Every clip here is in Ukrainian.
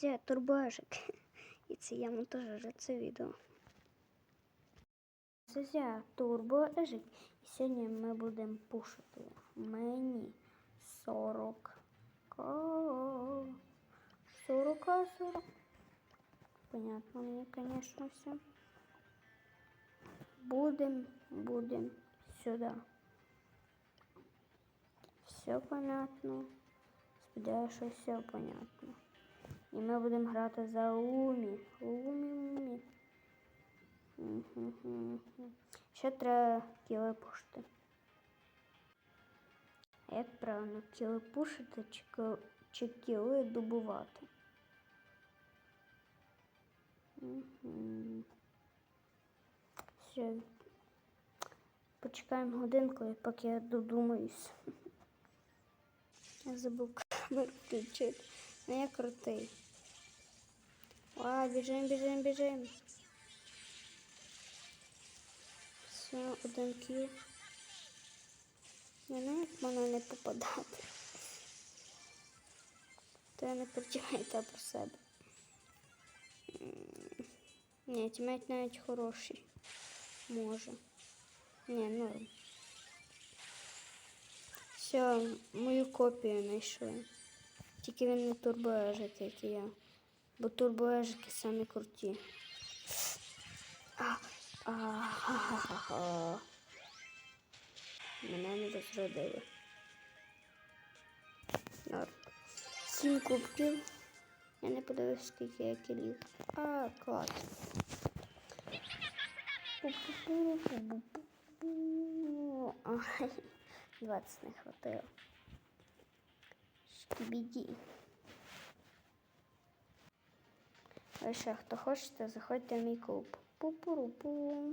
Зя, турбожик. І це я монтажу це відео. Це зя, турбожик. І сьогодні ми будемо пушити. Мені 40. 40, 40. Понятно мне, конечно, все. Будем, будем сюда. Все понятно. Сподіваюся, що все понятно. І ми будемо грати за Умі. Умі, Умі. Ще треба кіли пушити. Як правильно кіли пушити чи, чи кіли добувати? Мгм. Все. Почекаємо годинку, поки я додумаюсь. Я забув камеру включити. Ну я крутий. А, біжим, біжим, біжим. Все, один кіл. Я не як мене не попадати. То я не переживайте про себе. Ні, тімейт навіть хороший. Може. Ні, норм. Все, мою копію знайшли. Тільки він не турбоежик, як і я. Бо турбоежики самі круті. А. Мене не розродили. Сім кубків. Я не подивився, скільки я кілів. А, клас. Ай, 20 не хватило. Шкібіді. Ви ще, хто хочете, заходьте в мій клуб. Пу-пу-ру-пу.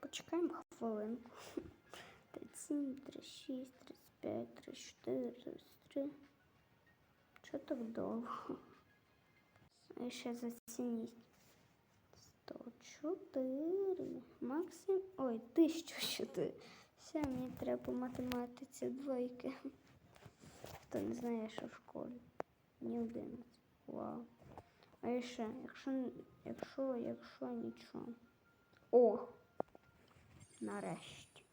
Почекаємо хвилинку. 37, 36, 35, 34, 33. Чого так довго? І ще зацініть. 104. Максим. Ой, 1004. Все, мені треба по математиці двойки. Хто не знає, що в школі. Ні 11. Вау. А ще, якщо, якщо, якщо нічого. О! Нарешті.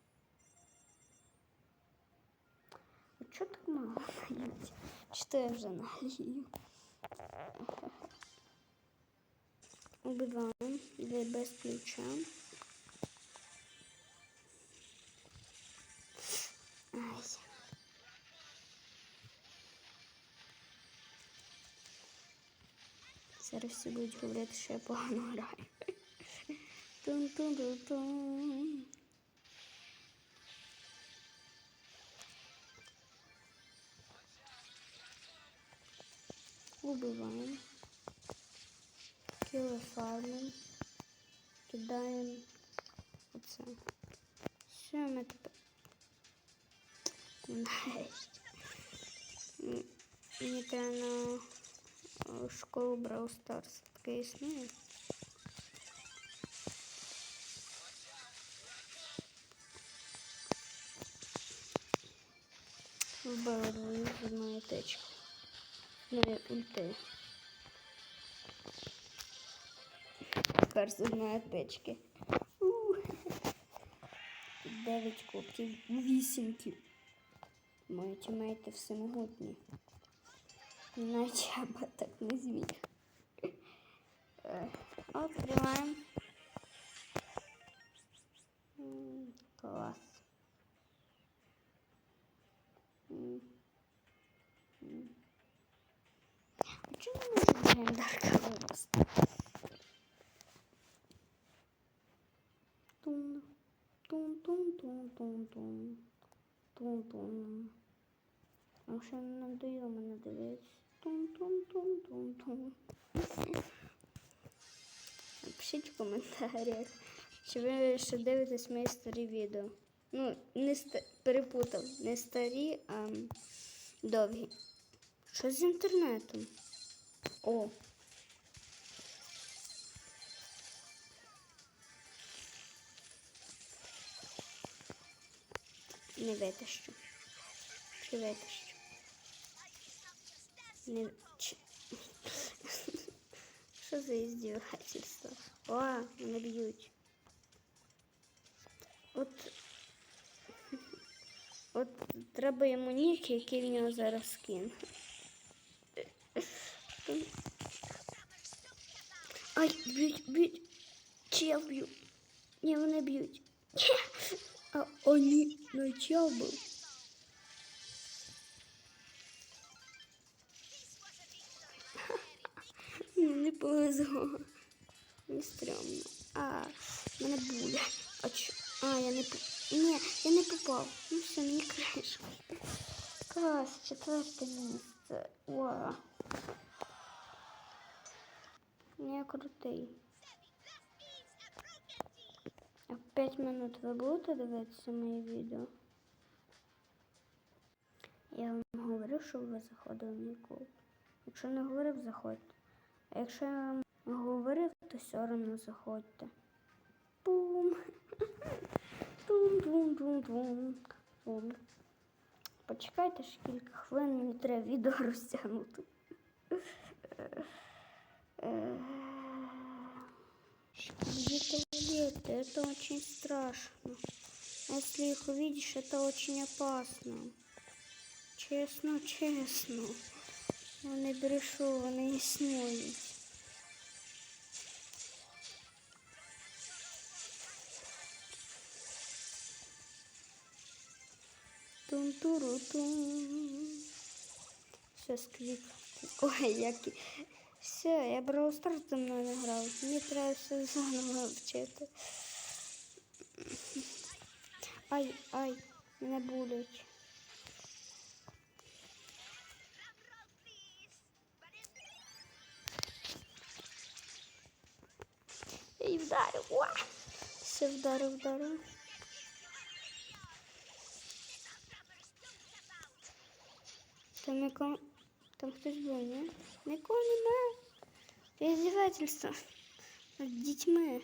А чого так мало дають? Чи то я вже налію? Убиваємо без ключа. Зараз всі будуть говорити, що я погано граю. Тун-тун-тун-тун. Убиваємо. Кіло фармим. Кидаємо оце. Що ми тепер? Нарешті. Мені треба школу Brawl Stars. Таке існує. Двоє з одної течки. І ульти. Тепер з одної течки. У. Дев'ять кубків, вісім куб. Мої тімейти всемогутні. Навіть я би так не зміг. Е, Відкриваємо. М, Клас. М. М. А чому не можу легендарка випасти? Тун, тун, тун, тун, тун, тун, тун, тун. Ще не надоїло мене дивитися. Тун, тун, тун, тун, тун. Напишіть в коментарях, чи ви ще дивитесь мої старі відео. Ну, не ста... перепутав, не старі, а довгі. Що з інтернетом? О. Не витащу. Чи витащу? Не... Що за іздівательство? О, мене б'ють. От, от треба йому нік, який в нього зараз скін. Ай, б'ють, б'ють. Чи я вб'ю? Ні, вони б'ють. Ні. А вони начал був. Мені не повезло. Не стрьомно. А, мене буде. А чо? А, я не Ні, я не попав. Ну все, мені краще. Клас, четверте місце. Уа. Я крутий. А в 5 минут ви будете дивитися мої відео? Я вам говорю, щоб ви заходили в мій клуб. Якщо не говорив, заходьте. А якщо я вам говорив, то соромно заходьте. Бум. Тум-тум-тум-тум. Бум. Почекайте ще кілька хвилин, мені треба відео розтягнути. Е, Где туалеты? Это очень страшно. А Если их увидишь, это очень опасно. Чесно, чесно. Я не брешу, вони існують. Тун-туру-тун. Все, сквік. Ой, які. Все, я Brawl Stars давно не грав. Мені треба все заново вчити. Ай, ай, мене булять. Вдарив. Уа! Все вдарив, вдарив. Там нікого... Там хтось був, ні? Нікого немає. Издевательство над дітьми.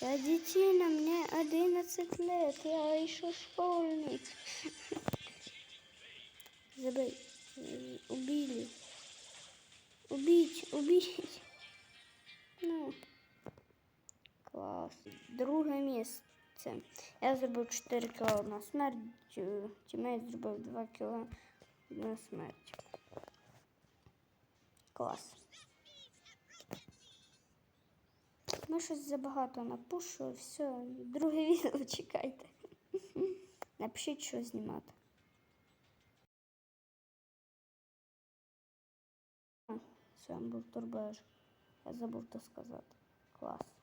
Я дитина, мне 11 лет, я еще школьник. Забей. Убили. Убить, убить. Ну. Клас. Друге місце. Я зробив 4 кіла на смерть. Тімейт зробив 2 кіла на смерть. Клас. Ми щось забагато напушу, все, друге відео чекайте. Напишіть, що знімати. Вами був Турбеж. Я забув то сказати. Клас.